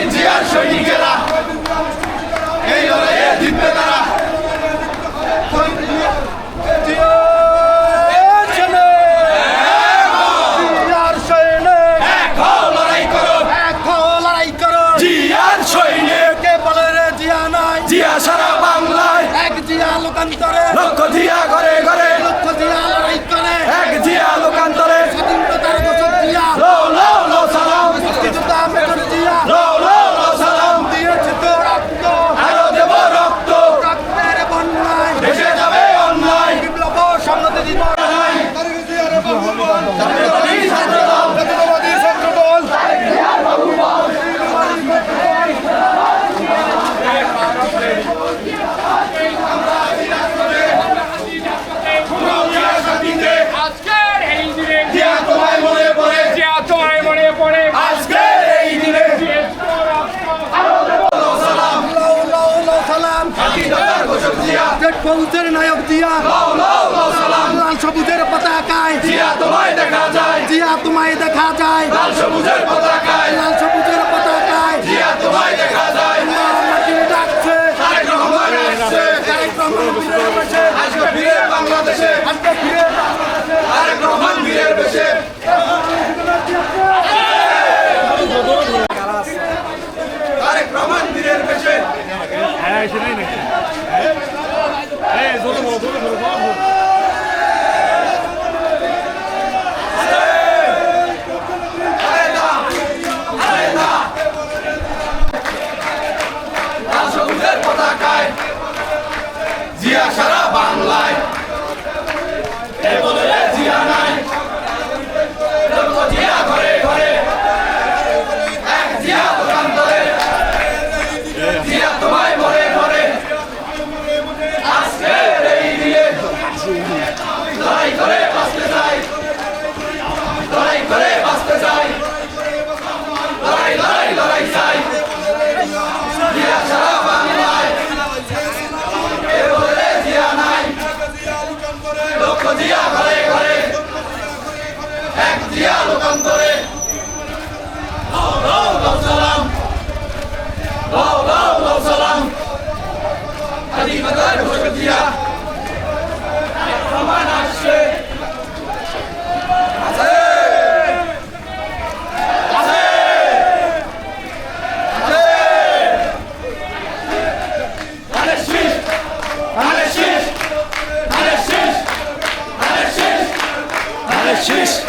已经二十一个了。ঘোষক জিয়া। জেট ফৌজের নায়ক জিয়া। লাল সবুজের পতাকায়। জিয়া তোমায় দেখা যায়। জিয়া তোমায় দেখা যায়। লাল সবুজের পতাকায়। লাল সবুজের পতাকায়। জিয়া তোমায় দেখা যায়। বাংলাদেশে। আজকে ফিরে তারেক রহমান বীরের বেশে। তারেক রহমান বীরের বেশে। হ্যাঁ সেটাই নাকি? É, todo mundo, todo mundo, vamos. Demokratia! Cheers.